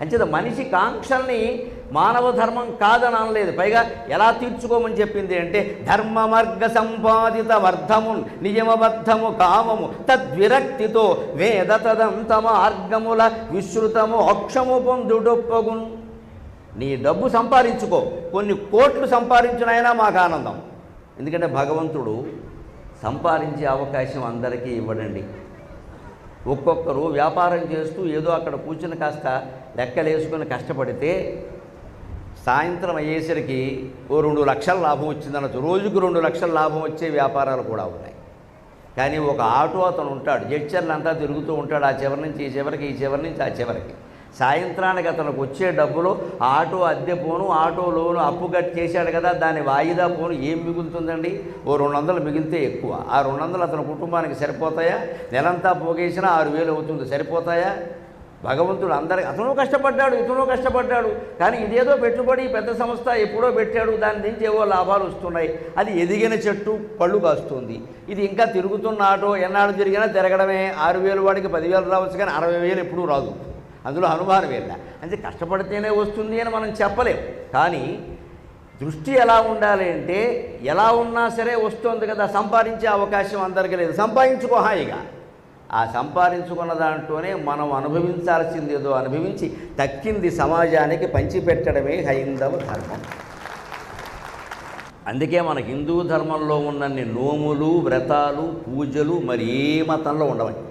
అంచేత మనిషి కాంక్షల్ని మానవ ధర్మం కాదని అనలేదు. పైగా ఎలా తీర్చుకోమని చెప్పింది అంటే ధర్మమర్గ సంపాదిత వర్ధము నియమబద్ధము కామము తద్విరక్తితో వేద తదంత మార్గముల విశ్రుతము అక్షము పొందుడొప్పగును నీ డబ్బు సంపాదించుకో. కొన్ని కోట్లు సంపాదించినైనా మాకు ఆనందం. ఎందుకంటే భగవంతుడు సంపాదించే అవకాశం అందరికీ ఇవ్వడండి. ఒక్కొక్కరు వ్యాపారం చేస్తూ ఏదో అక్కడ కూర్చుని కాస్త లెక్కలేసుకుని కష్టపడితే సాయంత్రం అయ్యేసరికి ఓ రెండు లక్షల లాభం వచ్చిందనొచ్చు. రోజుకు రెండు లక్షల లాభం వచ్చే వ్యాపారాలు కూడా ఉన్నాయి. కానీ ఒక ఆటో అతను ఉంటాడు. జడ్చర్లు అంతా తిరుగుతూ ఉంటాడు. ఆ చివరి నుంచి ఈ చివరికి ఈ చివరి నుంచి ఆ చివరికి. సాయంత్రానికి అతనికి వచ్చే డబ్బులు ఆటో అద్దె పోను ఆటో లోను అప్పు కట్ చేశాడు కదా దాని వాయిదా పోను. ఏం మిగులుతుందండి? ఓ రెండు వందలు మిగిలితే ఎక్కువ. ఆ రెండు వందలు అతని కుటుంబానికి సరిపోతాయా? నెలంతా పోగేసినా ఆరు వేలు అవుతుంది. సరిపోతాయా? భగవంతుడు అందరి అతను కష్టపడ్డాడు ఇతను కష్టపడ్డాడు. కానీ ఇదేదో పెట్టుబడి పెద్ద సంస్థ ఎప్పుడో పెట్టాడు దాని నుంచి ఏవో లాభాలు వస్తున్నాయి. అది ఎదిగిన చెట్టు పళ్ళు కాస్తుంది. ఇది ఇంకా తిరుగుతున్న ఆటో ఎన్నాడు తిరిగినా తిరగడమే. ఆరు వేలు వాడికి పదివేలు రావచ్చు కానీ అరవై వేలు ఎప్పుడూ రాదు. అందులో అనుమానం వెళ్ళా. అంటే కష్టపడితేనే వస్తుంది అని మనం చెప్పలేం. కానీ దృష్టి ఎలా ఉండాలి అంటే ఎలా ఉన్నా సరే వస్తుంది కదా సంపాదించే అవకాశం అందరికీ లేదు. సంపాదించుకో హాయిగా. ఆ సంపాదించుకున్న దాంట్లోనే మనం అనుభవించాల్సింది ఏదో అనుభవించి తక్కింది సమాజానికి పంచిపెట్టడమే హైందవ ధర్మం. అందుకే మన హిందూ ధర్మంలో ఉన్నన్ని నోములు వ్రతాలు పూజలు మరి ఏ మతంలో ఉండవని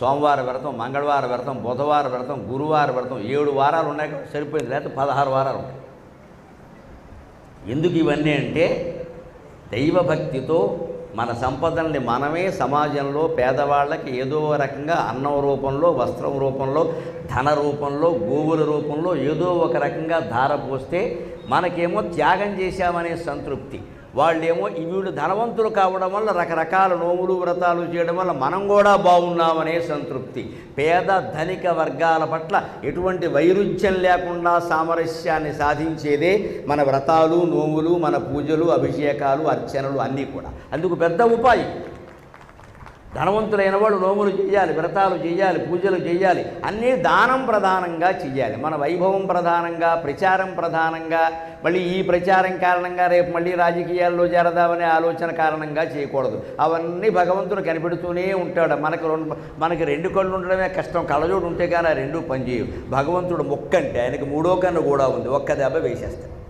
సోమవార వ్రతం మంగళవార వ్రతం బుధవార వ్రతం గురువార వ్రతం ఏడు వారాలు ఉన్నాయి కదా, సరిపోయింది. లేకపోతే పదహారు వారాలు ఉంటాయి. ఎందుకు ఇవన్నీ అంటే దైవభక్తితో మన సంపదల్ని మనమే సమాజంలో పేదవాళ్ళకి ఏదో రకంగా అన్నం రూపంలో వస్త్రం రూపంలో ధన రూపంలో గోవుల రూపంలో ఏదో ఒక రకంగా ధార పోస్తే మనకేమో త్యాగం చేశామనే సంతృప్తి. వాళ్ళేమో ఈ వీళ్ళు ధనవంతులు కావడం వల్ల రకరకాల నోములు వ్రతాలు చేయడం వల్ల మనం కూడా బాగున్నామనే సంతృప్తి. పేద ధనిక వర్గాల పట్ల ఎటువంటి వైరుధ్యం లేకుండా సామరస్యాన్ని సాధించేదే మన వ్రతాలు నోములు మన పూజలు అభిషేకాలు అర్చనలు అన్నీ కూడా. అందుకు పెద్ద ఉపాయం. ధనవంతులైన వాడు నోములు చేయాలి వ్రతాలు చేయాలి పూజలు చేయాలి. అన్నీ దానం ప్రధానంగా చేయాలి. మన వైభవం ప్రధానంగా ప్రచారం ప్రధానంగా మళ్ళీ ఈ ప్రచారం కారణంగా రేపు మళ్ళీ రాజకీయాల్లో చేరదామనే ఆలోచన కారణంగా చేయకూడదు. అవన్నీ భగవంతుడు కనిపెడుతూనే ఉంటాడు. మనకు రెండు మనకి రెండు కళ్ళు ఉండడమే కష్టం. కళ్ళజోడు ఉంటే కానీ ఆ రెండు పనిచేయవు. భగవంతుడు మొక్కంటే ఆయనకు మూడో కన్ను కూడా ఉంది. ఒక్క దెబ్బ వేసేస్తాడు.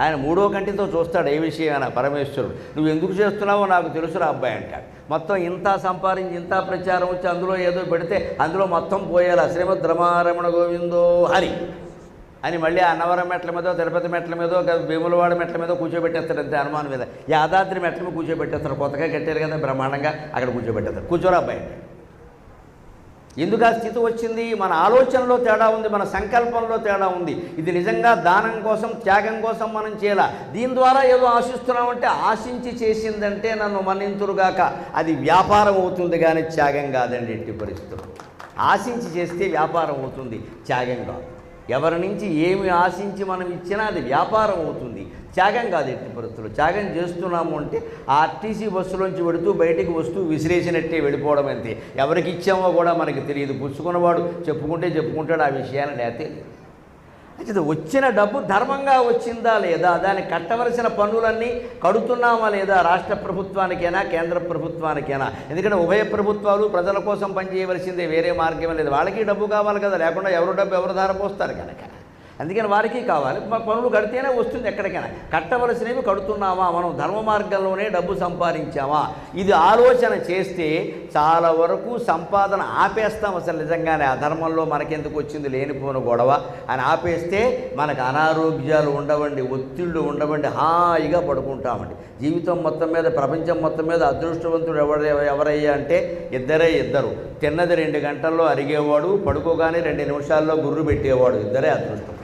ఆయన మూడో కంటితో చూస్తాడు ఏ విషయమైనా పరమేశ్వరుడు. నువ్వు ఎందుకు చేస్తున్నావో నాకు తెలుసురా అబ్బాయి అంటాడు. మొత్తం ఇంత సంపాదించి ఇంత ప్రచారం వచ్చి అందులో ఏదో పెడితే అందులో మొత్తం పోయేలా శ్రీమద్ రమారమణ గోవిందో హరి అని మళ్ళీ అన్నవరం మెట్ల మీదో తిరుపతి మెట్ల మీదో భీములవాడ మెట్ల మీదో కూర్చోబెట్టేస్తారు అంతే హనుమాన్ మీద. యాదాద్రి మెట్ల మీద కూర్చోబెట్టేస్తారు కొత్తగా కట్టారు కదా బ్రహ్మాండంగా అక్కడ కూర్చోబెట్టేస్తారు కూర్చోరా అబ్బాయి. అంటే ఎందుకు ఆ స్థితి వచ్చింది? మన ఆలోచనలో తేడా ఉంది మన సంకల్పంలో తేడా ఉంది. ఇది నిజంగా దానం కోసం త్యాగం కోసం మనం చేయాల? దీని ద్వారా ఏదో ఆశిస్తున్నామంటే ఆశించి చేసిందంటే నన్ను మన్నింతురుగాక అది వ్యాపారం అవుతుంది కానీ త్యాగం కాదండి ఎట్టి పరిస్థితులు ఆశించి చేస్తే వ్యాపారం అవుతుంది త్యాగం కాదు. ఎవరి నుంచి ఏమి ఆశించి మనం ఇచ్చినా అది వ్యాపారం అవుతుంది. త్యాగం కాదు ఎట్టి పరిస్థితులు త్యాగం చేస్తున్నాము అంటే ఆర్టీసీ బస్సులోంచి పెడుతూ బయటికి వస్తూ విసిరేసినట్టే వెళ్ళిపోవడం అంతే. ఎవరికి ఇచ్చామో కూడా మనకి తెలియదు. పుచ్చుకున్నవాడు చెప్పుకుంటే చెప్పుకుంటాడు ఆ విషయాన్ని లేతే అయితే వచ్చిన డబ్బు ధర్మంగా వచ్చిందా లేదా? దాన్ని కట్టవలసిన పన్నులన్నీ కడుతున్నామా లేదా? రాష్ట్ర ప్రభుత్వానికైనా కేంద్ర ప్రభుత్వానికైనా? ఎందుకంటే ఉభయ ప్రభుత్వాలు ప్రజల కోసం పనిచేయవలసిందే వేరే మార్గం లేదు. వాళ్ళకి డబ్బు కావాలి కదా లేకుండా ఎవరు డబ్బు ఎవరు ధార పోస్తారు కనుక. అందుకని వారికి కావాలి. పనులు కడితేనే వస్తుంది ఎక్కడికైనా. కట్టవలసినవి కడుతున్నామా మనం ధర్మ మార్గంలోనే డబ్బు సంపాదించామా? ఇది ఆలోచన చేస్తే చాలా వరకు సంపాదన ఆపేస్తాం అసలు నిజంగానే. ఆ ధర్మంలో మనకెందుకు వచ్చింది లేనిపోయిన గొడవ? అని ఆపేస్తే మనకు అనారోగ్యాలు ఉండవండి ఒత్తిళ్ళు ఉండవండి హాయిగా పడుకుంటామండి. జీవితం మొత్తం మీద ప్రపంచం మొత్తం మీద అదృష్టవంతుడు ఎవరు ఎవరయ్యా అంటే ఇద్దరే ఇద్దరు. తిన్నది రెండు గంటల్లో అరిగేవాడు పడుకోగానే రెండు నిమిషాల్లో గుర్రు పెట్టేవాడు. ఇద్దరే అదృష్టం.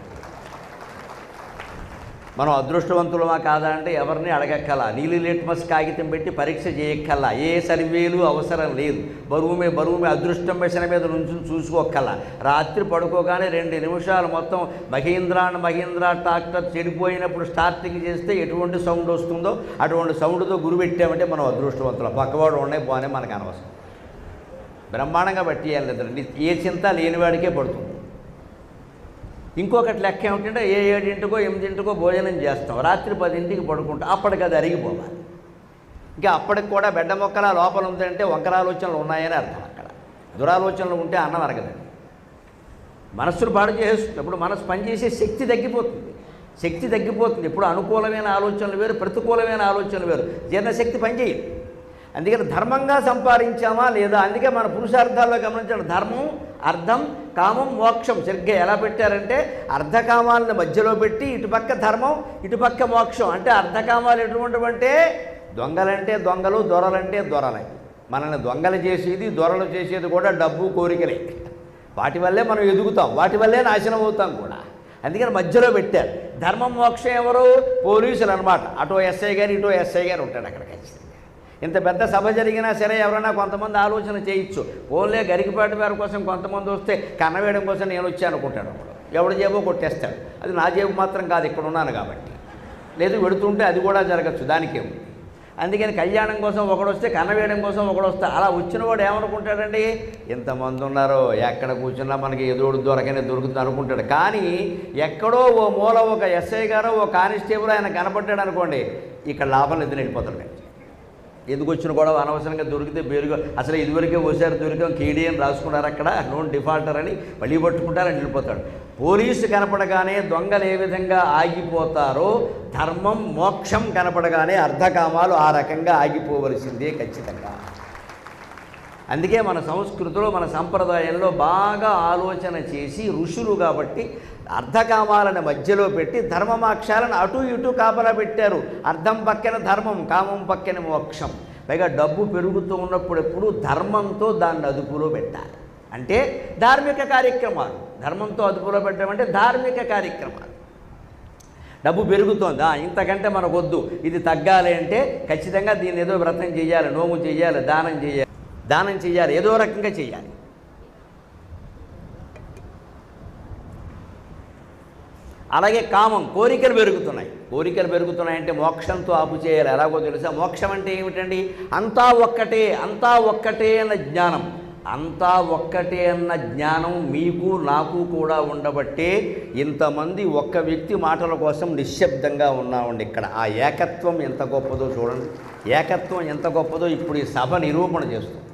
మనం అదృష్టవంతులమా కాదా అంటే ఎవరిని అడగక్కల? నీలి లిట్మస్ కాగితం పెట్టి పరీక్ష చేయక్కల? ఏ సర్వేలు అవసరం లేదు. బరువు మీద బరువు మీద అదృష్టం మెషిన మీద నుంచి చూసుకోక్కల? రాత్రి పడుకోగానే రెండు నిమిషాలు మొత్తం మహీంద్రా అండ్ మహీంద్రా ట్రాక్టర్ చెడిపోయినప్పుడు స్టార్టింగ్ చేస్తే ఎటువంటి సౌండ్ వస్తుందో అటువంటి సౌండ్తో గురి పెట్టామంటే మనం అదృష్టవంతులం. పక్కవాడు ఉండే పోనే మనకు అనవసరం. బ్రహ్మాండంగా బట్టి వెళ్ళలేదు ఏ చింత లేనివాడికే పడుతుంది. ఇంకొకటి లెక్క ఏమిటంటే ఏ ఏడింటికో ఎనిమిదింటికో భోజనం చేస్తాం. రాత్రి పదింటికి పడుకుంటాం. అప్పటికి అది అరిగిపోవాలి. ఇంకా అప్పటికి కూడా బిడ్డ మొక్కల లోపల ఉందంటే వంకరాలోచనలు ఉన్నాయని అర్థం అక్కడ. దురాలోచనలు ఉంటే అన్నం అరగదండి. మనస్సును పాడు చేస్తుంది ఇప్పుడు మనసు పనిచేసే శక్తి తగ్గిపోతుంది. శక్తి తగ్గిపోతుంది. ఇప్పుడు అనుకూలమైన ఆలోచనలు వేరు ప్రతికూలమైన ఆలోచనలు వేరు. జీర్ణశక్తి పనిచేయదు అందుకని ధర్మంగా సంపాదించామా లేదా? అందుకే మన పురుషార్థాల్లో గమనించిన ధర్మం అర్థం కామం మోక్షం. సరిగ్గా ఎలా పెట్టారంటే అర్ధకామాలను మధ్యలో పెట్టి ఇటుపక్క ధర్మం ఇటుపక్క మోక్షం. అంటే అర్ధకామాలు ఎటువంటివంటే దొంగలంటే దొంగలు దొరలంటే దొరలే. మనల్ని దొంగలు చేసేది దొరలు చేసేది కూడా డబ్బు కోరికలే. వాటి వల్లే మనం ఎదుగుతాం వాటి వల్లే నాశనం అవుతాం కూడా. అందుకని మధ్యలో పెట్టారు. ధర్మం మోక్షం ఎవరు? పోలీసులు అనమాట అటో ఎస్ఐ గారు ఇటో ఎస్ఐ గారు ఉంటాడు అక్కడ ఖచ్చితంగా. ఇంత పెద్ద సభ జరిగినా సరే ఎవరైనా కొంతమంది ఆలోచన చేయొచ్చు. ఓన్లే గరికిపాటి వారి కోసం కొంతమంది వస్తే కన్నవేయడం కోసం నేను వచ్చాను అనుకుంటాడు అప్పుడు. ఎవడి జేబో కొట్టేస్తాడు. అది నా జేబు మాత్రం కాదు ఇక్కడ ఉన్నాను కాబట్టి. లేదు వెడుతుంటే అది కూడా జరగచ్చు దానికేమో అందుకని కళ్యాణం కోసం ఒకడు వస్తే కన్నవేయడం కోసం ఒకడు వస్తే అలా వచ్చిన వాడు ఏమనుకుంటాడండి? ఇంతమంది ఉన్నారో ఎక్కడ కూర్చున్నా మనకి ఎదుడు దొరకనే దొరుకుతుంది అనుకుంటాడు. కానీ ఎక్కడో ఓ మూల ఒక ఎస్ఐ గారో ఓ కానిస్టేబుల్ ఆయన కనపడ్డాడు అనుకోండి ఇక్కడ లాభం ఎదురు వెళ్ళిపోతాడు ఎందుకు వచ్చిన గొడవ అనవసరంగా దొరికితే బేరుగా అసలు ఇదివరకే ఓసారి దొరికాం కేడీ అని రాసుకున్నారు అక్కడ నోన్ డిఫాల్టర్ అని మళ్ళీ పట్టుకుంటారని వెళ్ళిపోతాడు. పోలీసు కనపడగానే దొంగలు ఏ విధంగా ఆగిపోతారో ధర్మం మోక్షం కనపడగానే అర్ధకామాలు ఆ రకంగా ఆగిపోవలసిందే ఖచ్చితంగా. అందుకే మన సంస్కృతిలో మన సంప్రదాయంలో బాగా ఆలోచన చేసి ఋషులు కాబట్టి అర్ధకామాలను మధ్యలో పెట్టి ధర్మమాక్షాలను అటు ఇటు కాపలా పెట్టారు. అర్థం పక్కన ధర్మం కామం పక్కన మోక్షం. పైగా డబ్బు పెరుగుతూ ఉన్నప్పుడు ఎప్పుడు ధర్మంతో దాన్ని అదుపులో పెట్టాలి. అంటే ధార్మిక కార్యక్రమాలు. ధర్మంతో అదుపులో పెట్టడం అంటే ధార్మిక కార్యక్రమాలు. డబ్బు పెరుగుతోంది? ఆ, ఇంతకంటే మనకు వద్దు ఇది తగ్గాలి అంటే ఖచ్చితంగా దీన్ని ఏదో వ్రతం చేయాలి నోము చేయాలి దానం చేయాలి. దానం చేయాలి. ఏదో రకంగా చేయాలి. అలాగే కామం కోరికలు పెరుగుతున్నాయి. కోరికలు పెరుగుతున్నాయంటే మోక్షంతో ఆపు చేయాలి. ఎలాగో తెలుసా? మోక్షం అంటే ఏమిటండి? అంతా ఒక్కటే అంతా ఒక్కటే అన్న జ్ఞానం. అంతా ఒక్కటే అన్న జ్ఞానం మీకు నాకు కూడా ఉండబట్టే ఇంతమంది ఒక్క వ్యక్తి మాటల కోసం నిశ్శబ్దంగా ఉన్నామండి ఇక్కడ. ఆ ఏకత్వం ఎంత గొప్పదో చూడండి. ఏకత్వం ఎంత గొప్పదో ఇప్పుడు ఈ సభ నిరూపణ చేస్తుంది.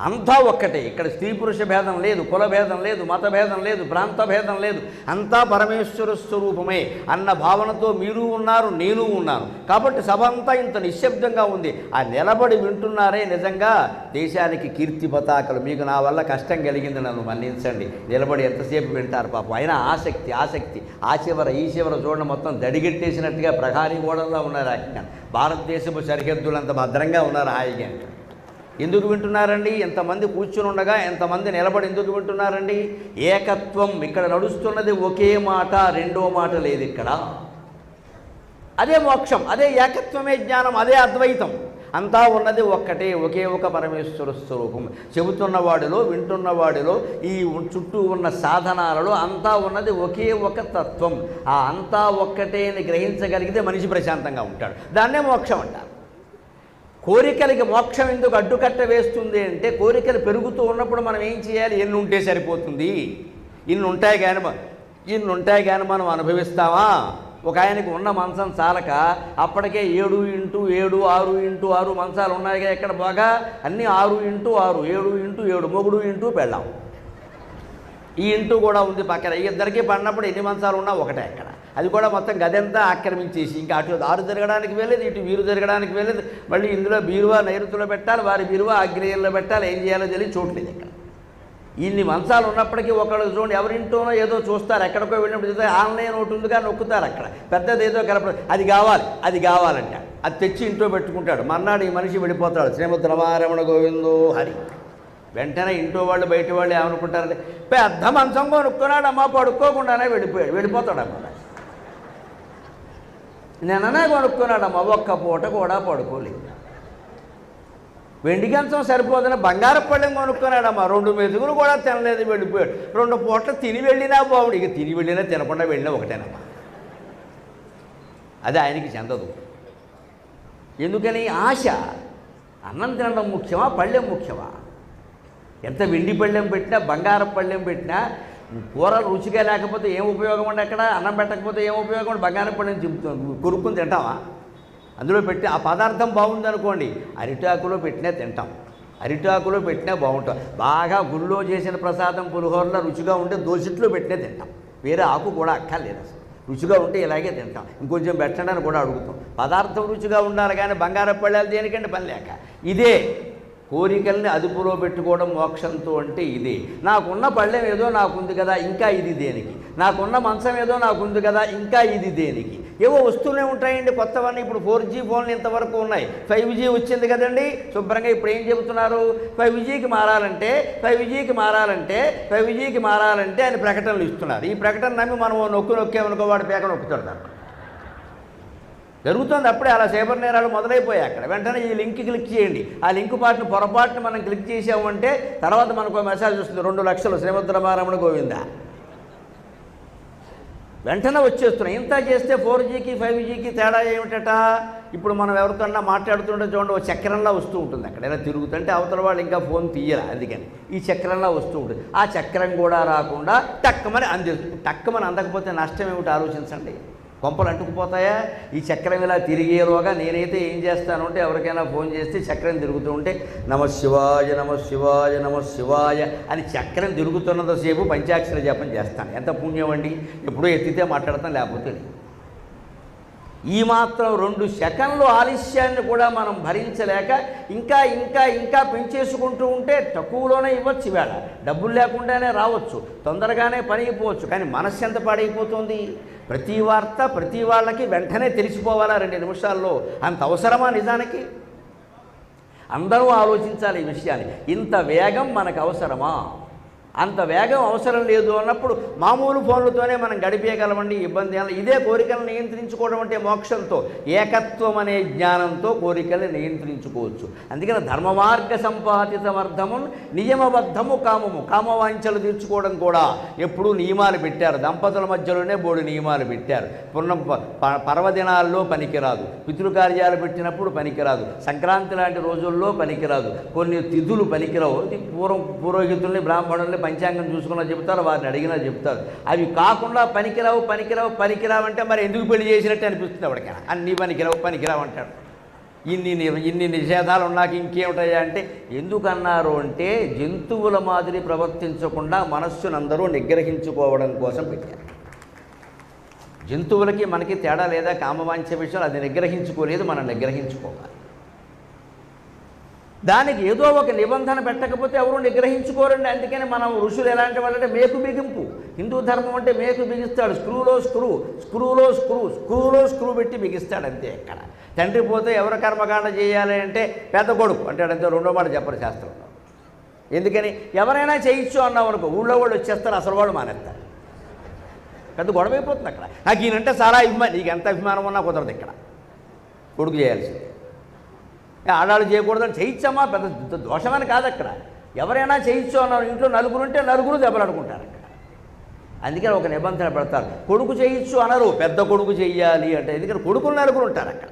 అంతా ఒక్కటే. ఇక్కడ స్త్రీ పురుష భేదం లేదు కుల భేదం లేదు మత భేదం లేదు ప్రాంత భేదం లేదు. అంతా పరమేశ్వర స్వరూపమే అన్న భావనతో మీరు ఉన్నారు నేను ఉన్నాను. కాబట్టి సభ అంతా ఇంత నిశ్శబ్దంగా ఉంది. ఆ నిలబడి వింటున్నారే నిజంగా దేశానికి కీర్తి పతాకలు. మీకు నా వల్ల కష్టం కలిగింది నన్ను మన్నించండి. నిలబడి ఎంతసేపు వింటారు పాపం. అయినా ఆసక్తి ఆసక్తి. ఆ చివర ఈ చివర చూడడం మొత్తం దడిగెట్టేసినట్టుగా ప్రహారీ గోడల్లో ఉన్నారు ఆయన. భారతదేశపు సరిహద్దులంత భద్రంగా ఉన్నారు హాయిగా ఎందుకు వింటున్నారండి? ఎంతమంది కూర్చుని ఉండగా ఎంతమంది నిలబడి ఎందుకు వింటున్నారండి? ఏకత్వం ఇక్కడ నడుస్తున్నది ఒకే మాట రెండో మాట లేదు ఇక్కడ. అదే మోక్షం అదే ఏకత్వమే జ్ఞానం అదే అద్వైతం. అంతా ఉన్నది ఒక్కటే ఒకే ఒక పరమేశ్వర స్వరూపం. చెబుతున్న వాడిలో వింటున్న వాడిలో ఈ చుట్టూ ఉన్న సాధనాలలో అంతా ఉన్నది ఒకే ఒక తత్వం. ఆ అంతా ఒక్కటే అని గ్రహించగలిగితే మనిషి ప్రశాంతంగా ఉంటాడు. దాన్నే మోక్షం అంటారు. కోరికలకి మోక్షం ఎందుకు అడ్డుకట్ట వేస్తుంది అంటే కోరికలు పెరుగుతూ ఉన్నప్పుడు మనం ఏం చేయాలి? ఎన్ని ఉంటే సరిపోతుంది. ఇన్ని ఉంటాయి కానీ ఇన్ని ఉంటాయి కానీ మనం అనుభవిస్తామా? ఒక ఆయనకు ఉన్న మంచం చాలక అప్పటికే ఏడు ఇంటూ ఏడు ఆరు ఇంటూ ఆరు మంచాలు ఉన్నాయిగా ఇక్కడ బాగా? అన్నీ ఆరు ఇంటూ ఆరు ఏడు ఇంటూ ఏడు మొగుడు ఇంటూ పెళ్ళాం. ఈ ఇంటూ కూడా ఉంది పక్కన. ఈ ఇద్దరికి పడినప్పుడు ఎన్ని మంచాలు ఉన్నా ఒకటే అక్కడ. అది కూడా మొత్తం గదంతా ఆక్రమించేసి ఇంకా అటు ఆరు తిరగడానికి వెళ్ళేది ఇటు వీరు తిరగడానికి వెళ్ళేది. మళ్ళీ ఇందులో బీరువా నైరుతిలో పెట్టాలి వారి బీరువా ఆగ్నేయంలో పెట్టాలి ఏం చేయాలో తెలియదు చూడలేదు ఇక్కడ ఇన్ని మంచాలు ఉన్నప్పటికీ ఒకళ్ళు చూడండి ఎవరింటోనో ఏదో చూస్తారు ఎక్కడికో వెళ్ళినప్పుడు చూస్తే ఆన్లైన్ ఒకటి ఉందిగా నొక్కుతారు అక్కడ. పెద్దది ఏదో కలప అది కావాలి అది కావాలంట. అది తెచ్చి ఇంట్లో పెట్టుకుంటాడు. మర్నాడు ఈ మనిషి వెళ్ళిపోతాడు శ్రీమతి రమారమణ గోవిందో హరి. వెంటనే ఇంట్లో వాళ్ళు బయట వాళ్ళు ఏమనుకుంటారంటే పెద్ద మంచం కొనుక్కున్నాడు అమ్మ పడుకోకుండానే వెళ్ళిపోయాడు వెళ్ళిపోతాడమ్మా. నిన్ననే కొనుక్కున్నాడమ్మ ఒక్క పూట కూడా పడుకోలేదు. వెండి కంచం సరిపోదని బంగారు పళ్ళెం కొనుక్కున్నాడమ్మా రెండు మెతుకులు కూడా తినలేదు వెళ్ళిపోయాడు. రెండు పూటలు తిని వెళ్ళినా బాగుండు ఇక తిని వెళ్ళినా తినకుండా వెళ్ళినా ఒకటేనమ్మా. అది ఆయనకి చెందదు. ఎందుకని ఆశ అన్నం తినడం ముఖ్యమా పళ్ళెం ముఖ్యమా? ఎంత వెండి పళ్ళెం పెట్టినా బంగారం పళ్ళెం పెట్టినా కూరలు రుచిగా లేకపోతే ఏం ఉపయోగం ఉండి అక్కడ? అన్నం పెట్టకపోతే ఏం ఉపయోగం అండి బంగారం పళ్ళెం చెబుతాం కొరుక్కుని తింటామా అందులో పెట్టి ఆ పదార్థం బాగుందనుకోండి అరిటాకులో పెట్టినా తింటాం. అరిటాకులో పెట్టినా బాగుంటాం. బాగా గుళ్ళో చేసిన ప్రసాదం పులిహోరలో రుచిగా ఉంటే దోసిట్లో పెట్టినా తింటాం. వేరే ఆకు కూడా అక్కర్లేదు అసలు. రుచిగా ఉంటే ఇలాగే తింటాం. ఇంకొంచెం పెట్టడానికి కూడా అడుగుతాం. పదార్థం రుచిగా ఉండాలి కానీ బంగారం పళ్ళాలు దేనికంటే పని లేక. ఇదే కోరికల్ని అదుపులో పెట్టుకోవడం మోక్షంతో అంటే ఇదే. నాకున్న పళ్ళెం ఏదో నాకుంది కదా ఇంకా ఇది దేనికి? నాకున్న మంచం ఏదో నాకుంది కదా ఇంకా ఇది దేనికి? ఏవో వస్తూనే ఉంటాయండి కొత్తవన్నీ. ఇప్పుడు ఫోర్ జీ ఫోన్లు ఇంతవరకు ఉన్నాయి. ఫైవ్ జీ వచ్చింది కదండి. శుభ్రంగా ఇప్పుడు ఏం చెబుతున్నారు? ఫైవ్ జీకి మారాలంటే ఫైవ్ జీకి మారాలంటే ఫైవ్ జీకి మారాలంటే అని ప్రకటనలు ఇస్తున్నారు. ఈ ప్రకటన నమ్మి మనం నొక్కు నొక్కేమనుకో వాడు పేక నొక్కుతాడు జరుగుతుంది అప్పుడే అలా సైబర్ నేరాలు మొదలైపోయాయి అక్కడ. వెంటనే ఈ లింక్ క్లిక్ చేయండి. ఆ లింక్ పాటను పొరపాటును మనం క్లిక్ చేసామంటే తర్వాత మనకు ఒక మెసేజ్ వస్తుంది రెండు లక్షలు శ్రీమద్రమారమణ గోవింద? వెంటనే వచ్చేస్తున్నాయి. ఇంత చేస్తే ఫోర్ జీకి ఫైవ్ జీకి తేడా ఏమిటట? ఇప్పుడు మనం ఎవరితోన్నా మాట్లాడుతుంటే చూడండి ఒక చక్రంలా వస్తూ ఉంటుంది అక్కడ. ఇలా తిరుగుతుంటే అవతల వాళ్ళు ఇంకా ఫోన్ తీయరా అందుకని. ఈ చక్రంలా వస్తూ ఉంటుంది. ఆ చక్రం కూడా రాకుండా టక్కమని అంది టక్కమని అందకపోతే నష్టం ఏమిటి ఆలోచించండి? కొంపలు అంటుకుపోతాయా? ఈ చక్రం ఇలా తిరిగేలోగా నేనైతే ఏం చేస్తాను అంటే ఎవరికైనా ఫోన్ చేస్తే చక్రం తిరుగుతూ ఉంటే నమ శివాయ నమ శివాయ నమ శివాయ అని చక్రం తిరుగుతున్నంతసేపు పంచాక్షర జపం చేస్తాను. ఎంత పుణ్యం అండి? ఎప్పుడో ఎత్తితే మాట్లాడతాను లేకపోతే లేదు. ఈ మాత్రం రెండు సెకండ్లు ఆలస్యాన్ని కూడా మనం భరించలేక ఇంకా ఇంకా ఇంకా పెంచేసుకుంటూ ఉంటే తక్కువలోనే ఇవ్వచ్చు వేళ డబ్బులు లేకుండానే రావచ్చు. తొందరగానే పని అయిపోవచ్చు కానీ మనస్సు ఎంత పాడైపోతుంది? ప్రతి వార్త ప్రతి వాళ్ళకి వెంటనే తెలిసిపోవాలా రెండు నిమిషాల్లో? అంత అవసరమా నిజానికి? అందరూ ఆలోచించాలి ఈ విషయాన్ని. ఇంత వేగం మనకు అవసరమా? అంత వేగం అవసరం లేదు అన్నప్పుడు మామూలు ఫోన్లతోనే మనం గడిపేయగలమండి ఇబ్బంది ఏం ఇదే కోరికలను నియంత్రించుకోవడం అంటే మోక్షంతో ఏకత్వం అనే జ్ఞానంతో కోరికలను నియంత్రించుకోవచ్చు. అందుకని ధర్మమార్గ సంపాదితమర్థము నియమబద్ధము కామము కామవాంఛలు తీర్చుకోవడం కూడా ఎప్పుడూ నియమాలు పెట్టారు. దంపతుల మధ్యలోనే బోడు నియమాలు పెట్టారు. పున్న ప- పర్వదినాల్లో పనికిరాదు. పితృకార్యాలు పెట్టినప్పుడు పనికిరాదు. సంక్రాంతి లాంటి రోజుల్లో పనికిరాదు. కొన్ని తిథులు పనికిరావు. పూర్వం పురోహితుల్ని బ్రాహ్మణుల్ని పంచాంగం చూసుకున్నా చెబుతారు వారిని అడిగినా చెబుతారు అవి కాకుండా పనికిరావు పనికిరావు పనికిరావు అంటే మరి ఎందుకు పెళ్ళి చేసినట్టు అనిపిస్తుంది ఎవరికైనా. అన్ని పనికిరావు పనికిరావు అంటాడు. ఇన్ని ని- ఇన్ని నిషేధాలు ఉన్నాక ఇంకేమిటయ్యా అంటే ఎందుకన్నారు అంటే జంతువుల మాదిరి ప్రవర్తించకుండా మనస్సును అందరూ నిగ్రహించుకోవడం కోసం పెట్టారు. జంతువులకి మనకి తేడా లేదా కామవాంఛ విషయాలు అది నిగ్రహించుకోలేదు మనం నిగ్రహించుకోవాలి. దానికి ఏదో ఒక నిబంధన పెట్టకపోతే ఎవరు నిగ్రహించుకోరండి. అందుకని మనం ఋషులు ఎలాంటి వాళ్ళంటే మేకు బిగింపు. హిందూ ధర్మం అంటే మేకు బిగిస్తాడు. స్క్రూలో స్క్రూ స్క్రూలో స్క్రూ స్క్రూలో స్క్రూ పెట్టి బిగిస్తాడు అంతే ఎక్కడ తండ్రి పోతే ఎవరు కర్మకాండ చేయాలి అంటే పెద్ద కొడుకు అంటాడు అంతే రెండో మాట చెప్పరు శాస్త్రంలో. ఎందుకని ఎవరైనా చేయొచ్చు అన్నావు అనుకో ఊళ్ళో వాళ్ళు వచ్చేస్తారు అసలు వాళ్ళు మానేస్తారు. పెద్ద గొడవ అయిపోతుంది అక్కడ. నాకు ఈయనంటే చాలా అభిమానం నీకు ఎంత అభిమానం ఉన్నా కుదరదు ఇక్కడ. కొడుకు చేయాల్సింది. ఆడాళ్ళు చేయకూడదని చేయించమ్మా పెద్ద దోషమని కాదు అక్కడ. ఎవరైనా చేయొచ్చు అన్నారు ఇంట్లో నలుగురు ఉంటే నలుగురు దెబ్బలాడుకుంటారు అక్కడ. అందుకని ఒక నిబంధన పెడతారు. కొడుకు చేయొచ్చు అనరు పెద్ద కొడుకు చెయ్యాలి అంటే. ఎందుకంటే కొడుకులు నలుగురు ఉంటారు అక్కడ.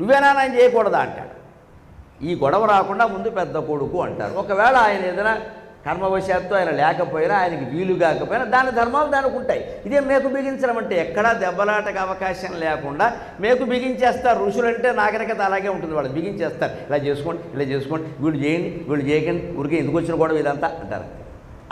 నువ్వేనా నేను చేయకూడదా అంటాడు. ఈ గొడవ రాకుండా ముందు పెద్ద కొడుకు అంటారు. ఒకవేళ ఆయన ఏదైనా కర్మవశాత్తు ఆయన లేకపోయినా ఆయనకి వీలు కాకపోయినా దాని ధర్మాలు దానికి ఉంటాయి. ఇదే మేకు బిగించడం అంటే ఎక్కడా దెబ్బలాటకు అవకాశం లేకుండా మేకు బిగించేస్తారు ఋషులు అంటే నాగరికత అలాగే ఉంటుంది. వాళ్ళు బిగించేస్తారు. ఇలా చేసుకోండి ఇలా చేసుకోండి వీళ్ళు చేయండి వీళ్ళు చేయకండి ఊరికే ఎందుకు వచ్చిన గొడవ ఇదంతా అంటారు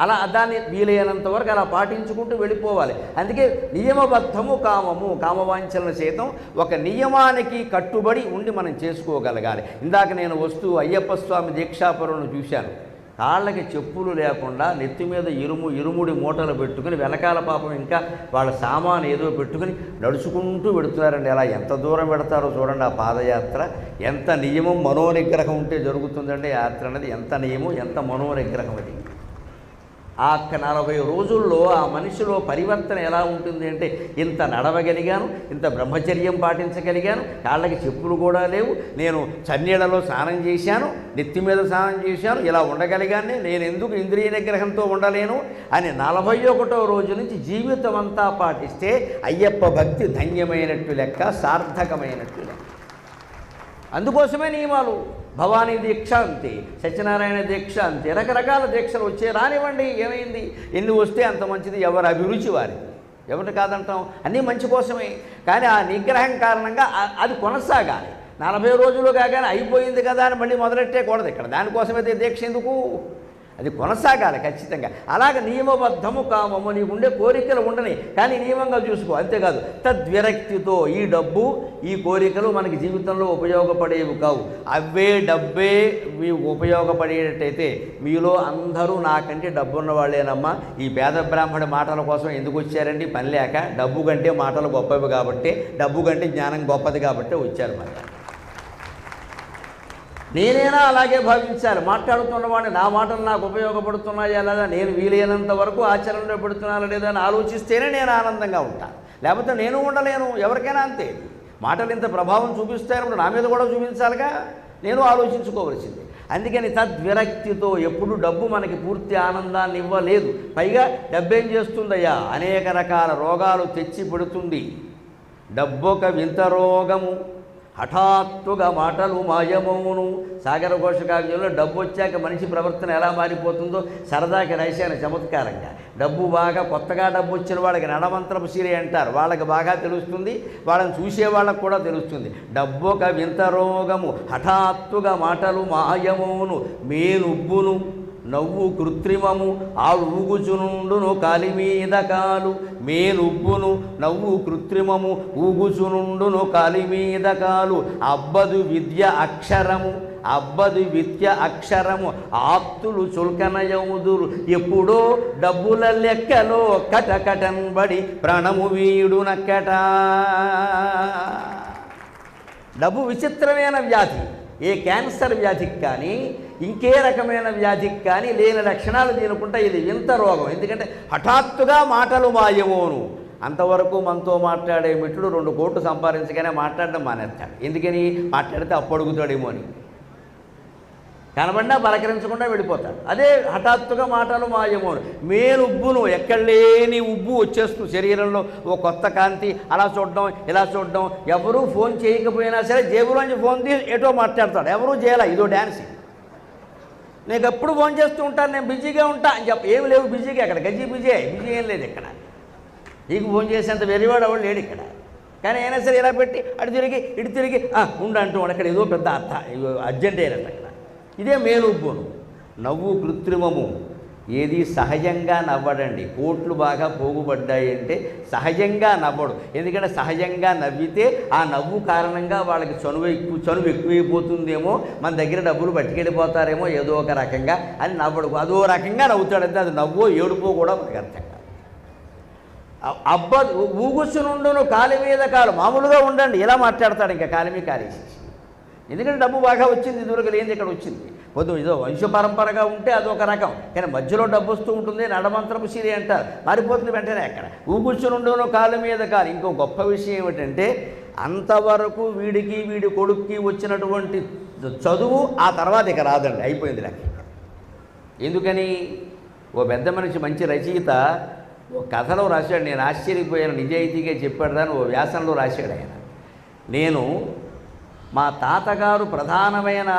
అలా దాన్ని వీలైనంత వరకు అలా పాటించుకుంటూ వెళ్ళిపోవాలి. అందుకే నియమబద్ధము కామము కామవాంఛలను సైతం ఒక నియమానికి కట్టుబడి ఉండి మనం చేసుకోగలగాలి. ఇందాక నేను వస్తూ అయ్యప్ప స్వామి దీక్షాపురంను చూశాను. కాళ్ళకి చెప్పులు లేకుండా నెత్తి మీద ఇరుము ఇరుముడి మూటలు పెట్టుకుని వెనకాల పాపం ఇంకా వాళ్ళ సామాను ఏదో పెట్టుకుని నడుచుకుంటూ పెడుతున్నారండి. అలా ఎంత దూరం పెడతారో చూడండి ఆ పాదయాత్ర. ఎంత నియమం మనోనిగ్రహం ఉంటే జరుగుతుందండి యాత్ర అనేది. ఎంత నియమం ఎంత మనోనిగ్రహం అది. ఆ నలభై రోజుల్లో ఆ మనిషిలో పరివర్తన ఎలా ఉంటుంది అంటే ఇంత నడవగలిగాను ఇంత బ్రహ్మచర్యం పాటించగలిగాను కాళ్ళకి చెప్పులు కూడా లేవు నేను చన్నీళ్ళలో స్నానం చేశాను నెత్తి మీద స్నానం చేశాను ఇలా ఉండగలిగానే నేను ఎందుకు ఇంద్రియ నిగ్రహంతో ఉండలేను అని నలభై ఒకటో రోజు నుంచి జీవితం అంతా పాటిస్తే అయ్యప్ప భక్తి ధన్యమైనట్టు లెక్క సార్థకమైనట్టు లెక్క. అందుకోసమే నియమాలు. భవానీ దీక్ష అంతే సత్యనారాయణ దీక్ష అంతే రకరకాల దీక్షలు వచ్చే రానివ్వండి ఏమైంది? ఎన్ని వస్తే అంత మంచిది ఎవరి అభిరుచి వారి ఎవరిని కాదంటాం? అన్నీ మంచి కోసమే. కానీ ఆ నిగ్రహం కారణంగా అది కొనసాగాలి. నలభై రోజులు కాగానే అయిపోయింది కదా అని మళ్ళీ మొదలెట్టేకూడదు ఇక్కడ. దానికోసమైతే దీక్ష ఎందుకు? అది కొనసాగాలి ఖచ్చితంగా. అలాగ నియమబద్ధము కామము నీకు ఉండే కోరికలు ఉండని కానీ నియమంగా చూసుకో అంతేకాదు. తద్విరక్తితో ఈ డబ్బు ఈ కోరికలు మనకి జీవితంలో ఉపయోగపడేవి కావు. అవే డబ్బే మీ ఉపయోగపడేటట్టయితే మీలో అందరూ నాకంటే డబ్బున్న వాళ్ళేనమ్మా ఈ పేద బ్రాహ్మణ మాటల కోసం ఎందుకు వచ్చారండి? పని లేక డబ్బు కంటే మాటలు గొప్పవి కాబట్టి డబ్బు కంటే జ్ఞానం గొప్పది కాబట్టి వచ్చారు మరి. నేనైనా అలాగే భావించాలి. మాట్లాడుతున్నవాడిని నా మాటలు నాకు ఉపయోగపడుతున్నాయా లేదా నేను వీలైనంత వరకు ఆచరణలో పెడుతున్నానా లేదా అని ఆలోచిస్తేనే నేను ఆనందంగా ఉంటాను లేకపోతే నేను ఉండలేను ఎవరికైనా అంతే. మాటలు ఇంత ప్రభావం చూపిస్తాయన్నప్పుడు నా మీద కూడా చూపించాలిగా? నేను ఆలోచించుకోవలసింది. అందుకని తద్విరక్తితో ఎప్పుడు డబ్బు మనకి పూర్తి ఆనందాన్ని ఇవ్వలేదు. పైగా డబ్బేం చేస్తుందయ్యా? అనేక రకాల రోగాలు తెచ్చి పెడుతుంది. డబ్బొక వింత రోగము. హఠాత్తుగా మాటలు మాయమవును సాగర ఘోషకావ్యంలో డబ్బు వచ్చాక మనిషి ప్రవర్తన ఎలా మారిపోతుందో సరదాకి రాశాను చమత్కారంగా. డబ్బు బాగా కొత్తగా డబ్బు వచ్చిన వాళ్ళకి నడమంత్రపు సిరి అంటారు. వాళ్ళకి బాగా తెలుస్తుంది వాళ్ళని చూసే వాళ్ళకు కూడా తెలుస్తుంది. డబ్బు ఒక వింత రోగము. హఠాత్తుగా మాటలు మాయమవును మేనుబ్బును నవ్వు కృత్రిమము ఆ ఊగుచునుండును కాలి మీద కాలు మేలుబ్బును నవ్వు కృత్రిమము ఊగుచునుండును కాలి మీద కాలు. అబ్బదు విద్య అక్షరము అబ్బదు విద్య అక్షరము ఆప్తులు చుల్కనయముదురు. ఎప్పుడో డబ్బుల లెక్కలో కటకటంబడి ప్రాణము వీడునక్కట డబ్బు విచిత్రమైన వ్యాధి ఏ క్యాన్సర్ వ్యాధికి కానీ ఇంకే రకమైన వ్యాధికి కానీ లేని లక్షణాలు దీనుకుంటే ఇది వింత రోగం. ఎందుకంటే హఠాత్తుగా మాటలు మాయమోను అంతవరకు మనతో మాట్లాడే మిత్రుడు రెండు కోట్లు సంపాదించగానే మాట్లాడడం మానేస్తాడు. ఎందుకని? మాట్లాడితే అప్పడుగుతాడేమో అని. కనబడినా పలకరించకుండా వెళ్ళిపోతాడు. అదే హఠాత్తుగా మాటలు మాయమోను మేలుబ్బును. ఎక్కడ లేని ఉబ్బు వచ్చేస్తుంది శరీరంలో. ఓ కొత్త కాంతి. అలా చూడడం ఇలా చూడడం. ఎవరూ ఫోన్ చేయకపోయినా సరే జేబులోంచి ఫోన్ తీసి ఎటో మాట్లాడతాడు. ఎవరూ చేయాల. ఇదో డ్యాన్స్ నీకు ఎప్పుడు ఫోన్ చేస్తూ ఉంటాను నేను బిజీగా ఉంటా అని చెప్ప ఏమి లేవు బిజీగా అక్కడ గజీ బిజీ బిజీ ఏం లేదు ఇక్కడ. నీకు ఫోన్ చేసేంత వెరివాడు ఎవడు లేడు ఇక్కడ. కానీ అయినా సరే ఇలా పెట్టి అటు తిరిగి ఇటు తిరిగి "ఆ, ఉండు అంటూ అక్కడ ఏదో పెద్ద అర్థ అర్జెంట్ అయినట్టు అక్కడ ఇదే మేలుబ్బును నవ్వు కృత్రిమము. ఏది సహజంగా నవ్వడండి. కోట్లు బాగా పోగుపడ్డాయి అంటే సహజంగా నవ్వడు. ఎందుకంటే సహజంగా నవ్వితే ఆ నవ్వు కారణంగా వాళ్ళకి చనువు ఎక్కువ చనువు ఎక్కువైపోతుందేమో మన దగ్గర డబ్బులు పట్టుకెళ్ళిపోతారేమో ఏదో ఒక రకంగా అని నవ్వడు. అదో రకంగా నవ్వుతాడంటే అది నవ్వో ఏడుపో కూడా మనకు అర్థం కాదు. అబ్బ ఊగుసునుండును కాలి మీద కాలు. మామూలుగా ఉండండి. ఇలా మాట్లాడతాడు ఇంకా కాలి మీద కాలేసేసి ఎందుకంటే డబ్బు బాగా వచ్చింది ఇదివరకు లేనిది ఇక్కడ వచ్చింది. పొద్దు ఏదో వంశపరంపరగా ఉంటే ఉంటే అదొక రకం. కానీ మధ్యలో డబ్బు వస్తూ ఉంటుంది నడమంత్రపు సిరి అంటారు. మారిపోతుంది వెంటనే అక్కడ ఊగుసునుండును కాలు మీద కాలు. ఇంకో గొప్ప విషయం ఏమిటంటే అంతవరకు వీడికి వీడి కొడుక్కి వచ్చినటువంటి చదువు ఆ తర్వాత ఇక రాదండి. అయిపోయింది నాకు ఎందుకని? ఓ పెద్ద మనిషి మంచి రచయిత ఓ కథలో రాశాడు. నేను ఆశ్చర్యపోయాను. నిజాయితీగా చెప్పాడు దాన్ని. ఓ వ్యాసంలో రాశాడు ఆయన. నేను మా తాతగారు ప్రధానమైన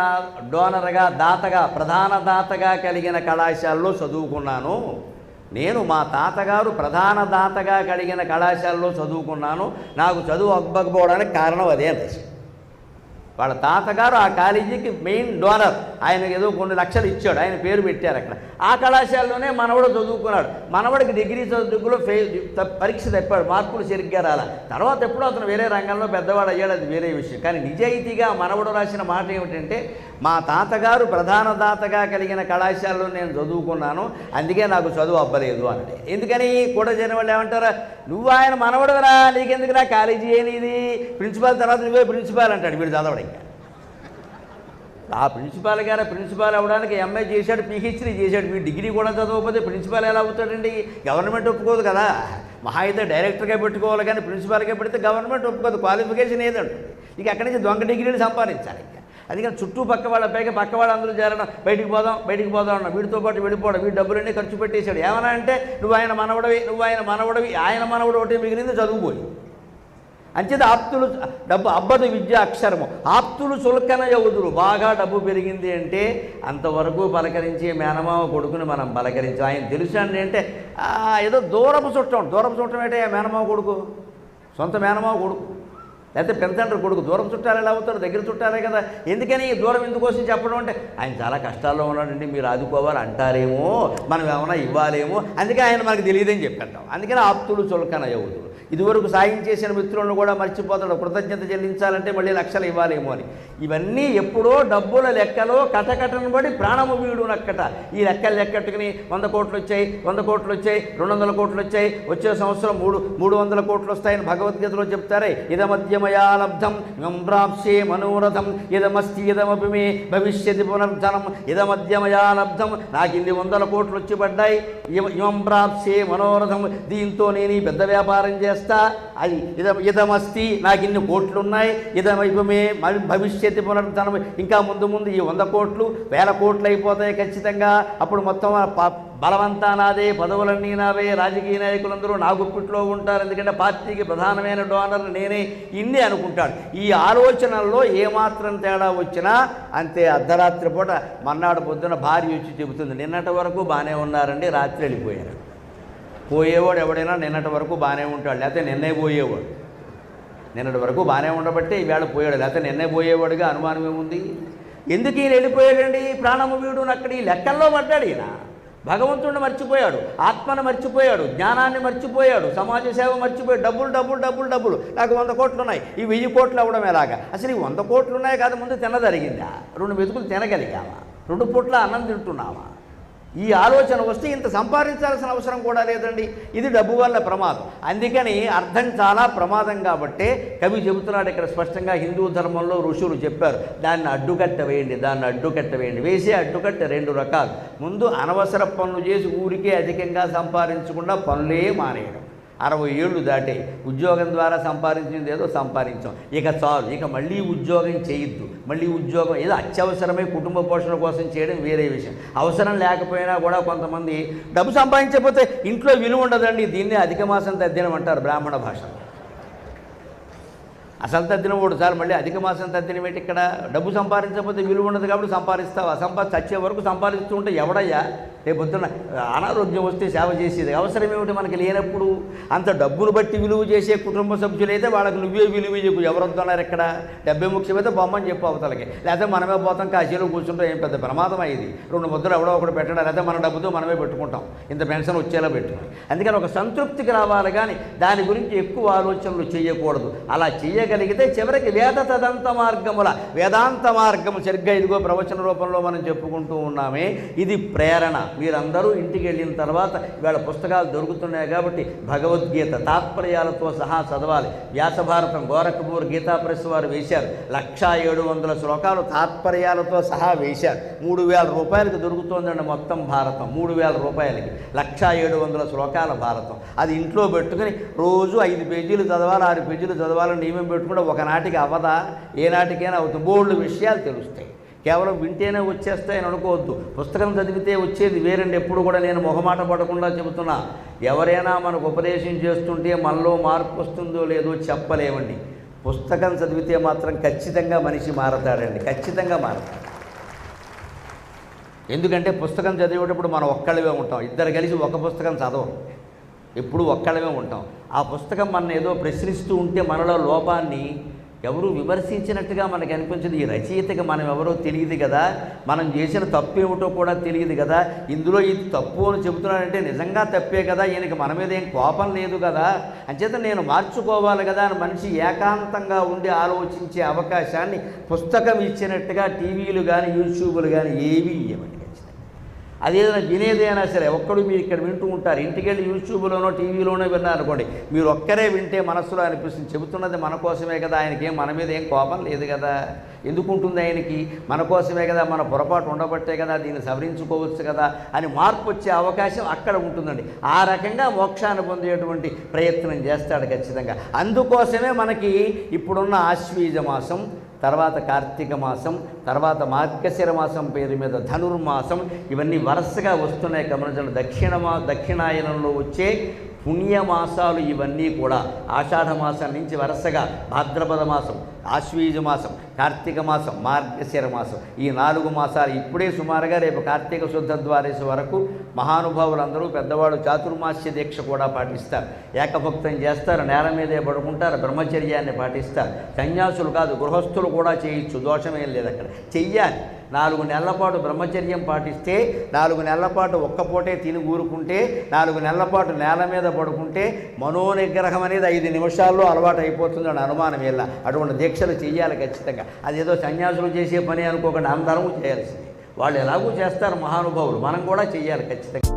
డోనర్గా దాతగా ప్రధాన దాతగా కలిగిన కళాశాలలో చదువుకున్నాను. నేను మా తాతగారు ప్రధాన దాతగా కలిగిన కళాశాలలో చదువుకున్నాను. నాకు చదువు అబ్బకపోవడానికి కారణం అదే దశ వాళ్ళ తాతగారు ఆ కాలేజీకి మెయిన్ డోనర్. ఆయనకు ఏదో కొన్ని లక్షలు ఇచ్చాడు. ఆయన పేరు పెట్టారు అక్కడ. ఆ కళాశాలలోనే మనవడు చదువుకున్నాడు. మనవడికి డిగ్రీ చదువుకులో ఫెయిల్ పరీక్ష తప్పాడు. మార్కులు సరిగ్గా రాల. తర్వాత ఎప్పుడో అతను వేరే రంగంలో పెద్దవాడు అయ్యాడు. అది వేరే విషయం. కానీ నిజాయితీగా మనవడు రాసిన మాట ఏమిటంటే మా తాతగారు ప్రధాన తాతగా కలిగిన కళాశాలలో నేను చదువుకున్నాను. అందుకే నాకు చదువు అవ్వలేదు అన్నాడు. ఎందుకని? కూడా జరిగిన వాళ్ళు ఏమంటారా? నువ్వు ఆయన మనవడురా నీకెందుకురా? కాలేజీ ఏనిది ప్రిన్సిపాల్ తర్వాత నువ్వే ప్రిన్సిపాల్ అంటాడు. వీడు చదవడం. ఆ ప్రిన్సిపాల్ గారు ప్రిన్సిపాల్ అవ్వడానికి ఎంఏ చేశాడు పిహెచ్డీ చేశాడు. మీ డిగ్రీ కూడా చదవకపోతే ప్రిన్సిపాల్ ఎలా అవుతాడండి? గవర్నమెంట్ ఒప్పుకోదు కదా. మహా అయితే డైరెక్టర్గా పెట్టుకోవాలి కానీ ప్రిన్సిపాల్గా పెడితే గవర్నమెంట్ ఒప్పుకోదు. క్వాలిఫికేషన్ ఏదంటుంది ఇక అక్కడి నుంచి దొంగ డిగ్రీలు సంపాదించాలి ఇంకా. అందుకని చుట్టూ పక్క వాళ్ళ పైగా పక్క వాళ్ళు అందరూ చేరడం బయటికి పోదాం బయటికి పోదాం అన్న వీడితో పాటు వెళ్ళిపోవడం. వీడి డబ్బులన్నీ ఖర్చు పెట్టేశాడు. ఏమన్నా అంటే నువ్వు ఆయన మనవడవి నువ్వు ఆయన మనవడవి ఆయన మనవడు ఒకటి మిగిలింది చదువుపోయి అంచేత ఆప్తులు డబ్బు అబ్బదు విద్య అక్షరము. ఆప్తులు చులకన యవుదురు బాగా డబ్బు పెరిగింది అంటే అంతవరకు పలకరించి మేనమామ కొడుకుని మనం పలకరించాం. ఆయన తెలుసు అండి అంటే ఏదో దూరపు చుట్టం. దూరపు చుట్టం ఏంటే మేనమామ కొడుకు? సొంత మేనమామ కొడుకు. లేకపోతే పెంతండ్రి కొడుకు. దూరం చుట్టాలు ఎలా అవుతారు? దగ్గర చుట్టాలే కదా. ఎందుకని ఈ దూరం ఎందుకోసం చెప్పడం అంటే ఆయన చాలా కష్టాల్లో ఉన్నాడండి. మీరు ఆదుకోవాలి అంటారేమో? మనం ఏమైనా ఇవ్వాలేమో? అందుకే ఆయన మనకు తెలియదని చెప్పేద్దాం. అందుకని ఆప్తులు చులకన యవుతులు ఇదివరకు సాయం చేసిన మిత్రులను కూడా మర్చిపోతాడు. కృతజ్ఞత చెల్లించాలంటే మళ్ళీ లక్షలు ఇవ్వాలేమో అని. ఇవన్నీ ఎప్పుడో డబ్బుల లెక్కలో కటకటను పడి ప్రాణము వీడు నక్కట ఈ లెక్కలు లెక్కట్టుకుని వంద కోట్లు వచ్చాయి వంద కోట్లు వచ్చాయి రెండు వందల కోట్లు వచ్చాయి వచ్చే సంవత్సరం మూడు మూడు వందల కోట్లు వస్తాయని భగవద్గీతలో చెప్తారే. ఇదమధ్యమయా లబ్ధం ఇమం మనోరథం. ఇదమస్తి ఇదమపి మే భవిష్యతి పునర్ధనం. ఇదమధ్యమయా లబ్ధం నాకు ఇన్ని వందల కోట్లు వచ్చి పడ్డాయి. ఇమ- ఇమం మనోరథం. దీంతో నేను ఈ పెద్ద వ్యాపారం చేస్తాను చేస్తా. అది ఇద ఇదమస్తి. నాకు ఇన్ని కోట్లు ఉన్నాయి ఇదమైపమే భవిష్యత్తు పునరుద్ధరణం ఇంకా ముందు ముందు ఈ వంద కోట్లు వేల కోట్లు అయిపోతాయి ఖచ్చితంగా. అప్పుడు మొత్తం బలవంతా నాదే పదవులన్నీ నావే. రాజకీయ నాయకులందరూ నా గుప్పిట్లో ఉంటారు. ఎందుకంటే పార్టీకి ప్రధానమైన డోనర్ నేనే ఇన్ని అనుకుంటాడు. ఈ ఆలోచనల్లో ఏమాత్రం తేడా వచ్చినా అంతే అర్ధరాత్రి పూట మన్నాడు పొద్దున భార్య వచ్చి చెబుతుంది నిన్నటి వరకు బాగానే ఉన్నారండి రాత్రి వెళ్ళిపోయారు. పోయేవాడు ఎవడైనా నిన్నటి వరకు బాగానే ఉంటాడు లేకపోతే నిన్నే పోయేవాడు. నిన్నటి వరకు బాగానే ఉండబట్టే ఈవేళ పోయాడు లేకపోతే నిన్నే పోయేవాడుగా అనుమానం ఏముంది? ఎందుకు ఈయన వెళ్ళిపోయాడండి? ప్రాణము అక్కడ ఈ లెక్కల్లో పడ్డాడు ఈయన. భగవంతుడిని మర్చిపోయాడు ఆత్మను మర్చిపోయాడు జ్ఞానాన్ని మర్చిపోయాడు సమాజ సేవ మర్చిపోయాడు. డబ్బులు డబ్బులు డబ్బులు డబ్బులు. నాకు వంద కోట్లు ఉన్నాయి ఈ వెయ్యి కోట్లు అవ్వడం ఎలాగా? అసలు ఈ వంద కోట్లు ఉన్నాయి కాదు ముందు తినదరిగిందా రెండు మెతుకులు తినగలిగామా రెండు పూట్ల అన్నం తింటున్నామా ఈ ఆలోచన వస్తే ఇంత సంపాదించాల్సిన అవసరం కూడా లేదండి. ఇది డబ్బు వల్ల ప్రమాదం. అందుకని అర్థం చాలా ప్రమాదం కాబట్టే కవి చెబుతున్నాడు ఇక్కడ స్పష్టంగా హిందూ ధర్మంలో ఋషులు చెప్పారు దాన్ని అడ్డుకట్ట వేయండి దాన్ని అడ్డుకట్ట వేయండి. వేసే అడ్డుకట్ట రెండు రకాలు. ముందు అనవసర పనులు చేసి ఊరికే అధికంగా సంపాదించకుండా పనులే మానేయడం. అరవై ఏళ్ళు దాటే ఉద్యోగం ద్వారా సంపాదించింది ఏదో సంపాదించాం. ఇక చాలు ఇక మళ్ళీ ఉద్యోగం చేయొద్దు. మళ్ళీ ఉద్యోగం ఏదో అత్యవసరమే కుటుంబ పోషణ కోసం చేయడం వేరే విషయం. అవసరం లేకపోయినా కూడా కొంతమంది డబ్బు సంపాదించకపోతే ఇంట్లో విలువ ఉండదండి దీన్నే అధిక మాసం తద్దినం అంటారు బ్రాహ్మణ భాషలో. అసలు తద్దినం ఒకటి సార్ మళ్ళీ అధిక మాసం తద్దినం ఏంటి ఇక్కడ? డబ్బు సంపాదించకపోతే విలువ ఉండదు కాబట్టి సంపాదిస్తావు? సంపాది చచ్చే వరకు సంపాదిస్తుంటే ఎవడయ్యా? రేపు పొద్దున్న అనారోగ్యం వస్తే సేవ చేసేది. అవసరం ఏమిటి మనకి లేనప్పుడు? అంత డబ్బును బట్టి విలువ చేసే కుటుంబ సభ్యులైతే వాళ్ళకి నువ్వే విలువ చెప్పు ఎవరొద్దున్నారు ఎక్కడ ఇక్కడ? డబ్బే ముఖ్యమైతే బొమ్మని చెప్పు అవతలకి. లేకపోతే మనమే పోతాం కాశీలో కూర్చుంటే ఏం పెద్ద ప్రమాదం అయ్యింది రెండు ముద్దలు ఎవడో ఒకటి పెట్టడం? లేకపోతే మన డబ్బుతో మనమే పెట్టుకుంటాం. ఇంత పెన్షన్ వచ్చేలా పెట్టుకుని. అందుకని ఒక సంతృప్తికి రావాలి కానీ దాని గురించి ఎక్కువ ఆలోచనలు చేయకూడదు. అలా చేయగలిగితే చివరికి వేద తదంత మార్గముల వేదాంత మార్గము సరిగ్గా ఇదిగో ప్రవచన రూపంలో మనం చెప్పుకుంటూ ఉన్నామే. ఇది ప్రేరణ. మీరందరూ ఇంటికి వెళ్ళిన తర్వాత ఇవాళ పుస్తకాలు దొరుకుతున్నాయి కాబట్టి భగవద్గీత తాత్పర్యాలతో సహా చదవాలి. వ్యాసభారతం గోరఖపూర్ గీతా ప్రెస్ వారు వేశారు. లక్షా ఏడు వందల శ్లోకాలు తాత్పర్యాలతో సహా వేశారు. మూడు వేల రూపాయలకు దొరుకుతోందండి మొత్తం భారతం. మూడు వేల రూపాయలకి. లక్షా ఏడు వందల శ్లోకాల భారతం. అది ఇంట్లో పెట్టుకుని రోజు ఐదు పేజీలు చదవాలి ఆరు పేజీలు చదవాలని నియమం పెట్టుకుంటే ఒకనాటికి అవ్వదా? ఏ నాటికైనా అవుతుంది. బోల్డ్ విషయాలు తెలుస్తాయి. కేవలం వింటేనే వచ్చేస్తాయని అనుకోవద్దు. పుస్తకం చదివితే వచ్చేది వేరండి. ఎప్పుడు కూడా నేను మొహమాట పడకుండా చెబుతున్నా. ఎవరైనా మనకు ఉపదేశం చేస్తుంటే మనలో మార్పు వస్తుందో లేదో చెప్పలేమండి. పుస్తకం చదివితే మాత్రం ఖచ్చితంగా మనిషి మారతాడండి. ఖచ్చితంగా మారతాడు. ఎందుకంటే పుస్తకం చదివేటప్పుడు మనం ఒక్కళ్ళవే ఉంటాం. ఇద్దరు కలిసి ఒక పుస్తకం చదవం. ఎప్పుడు ఒక్కళ్ళమే ఉంటాం. ఆ పుస్తకం మన ఏదో ప్రశ్నిస్తూ ఉంటే మనలో లోపాన్ని ఎవరు విమర్శించినట్టుగా మనకి అనిపించదు. ఈ రచయితకి మనం ఎవరో తెలియదు కదా. మనం చేసిన తప్పు ఏమిటో కూడా తెలియదు కదా. ఇందులో ఇది తప్పు అని చెబుతున్నాడంటే నిజంగా తప్పే కదా. ఈయనకి మన మీద ఏం కోపం లేదు కదా. అంచేత నేను మార్చుకోవాలి కదా అని మనిషి ఏకాంతంగా ఉండి ఆలోచించే అవకాశాన్ని పుస్తకం ఇచ్చినట్టుగా టీవీలు కానీ యూట్యూబ్లు కానీ ఏవి ఇవ్వండి అదేదైనా వినేదైనా సరే ఒక్కడు మీరు ఇక్కడ వింటూ ఉంటారు. ఇంటికి వెళ్ళి యూట్యూబ్లోనో టీవీలోనో విన్నారనుకోండి మీరు ఒక్కరే వింటే మనసులో అనిపిస్తుంది. చెబుతున్నది మన కోసమే కదా ఆయనకి మన మీద ఏం కోపం లేదు కదా. ఎందుకు ఉంటుంది ఆయనకి? మన కోసమే కదా మన పొరపాటు ఉండబట్టే కదా దీన్ని సవరించుకోవచ్చు కదా అని మార్పు వచ్చే అవకాశం అక్కడ ఉంటుందండి. ఆ రకంగా మోక్షాన్ని పొందేటువంటి ప్రయత్నం చేస్తాడు ఖచ్చితంగా. అందుకోసమే మనకి ఇప్పుడున్న ఆశ్వీజ మాసం తర్వాత కార్తీక మాసం తర్వాత మార్గశిర మాసం పేరు మీద ధనుర్మాసం. ఇవన్నీ వరుసగా వస్తున్నాయి గమనించండి. దక్షిణ మా దక్షిణాయనంలో వచ్చే పుణ్యమాసాలు ఇవన్నీ కూడా ఆషాఢ మాసం నుంచి వరుసగా భాద్రపద మాసం ఆశ్వీజ మాసం కార్తీక మాసం మార్గశిర మాసం. ఈ నాలుగు మాసాలు ఇప్పుడే సుమారుగా రేపు కార్తీక శుద్ధ ద్వాదశి వరకు మహానుభావులందరూ పెద్దవాళ్ళు చాతుర్మాస్య దీక్ష కూడా పాటిస్తారు. ఏకభక్తం చేస్తారు నేల మీదే పడుకుంటారు బ్రహ్మచర్యాన్ని పాటిస్తారు. సన్యాసులు కాదు గృహస్థులు కూడా చేయొచ్చు దోషమేం లేదు అక్కడ. చెయ్యాలి. నాలుగు నెలల పాటు బ్రహ్మచర్యం పాటిస్తే నాలుగు నెలల పాటు ఒక్క పూటే తిని ఊరుకుంటే నాలుగు నెలల పాటు నేల మీద పడుకుంటే మనోనిగ్రహం అనేది ఐదు నిమిషాల్లో అలవాటు అయిపోతుంది అని అనుమానం ఇలా అటువంటి దీక్షలు చేయాలి ఖచ్చితంగా. అదేదో సన్యాసులు చేసే పని అనుకోకుండా అందరము చేయాల్సింది. వాళ్ళు ఎలాగూ చేస్తారు మహానుభావులు మనం కూడా చేయాలి ఖచ్చితంగా.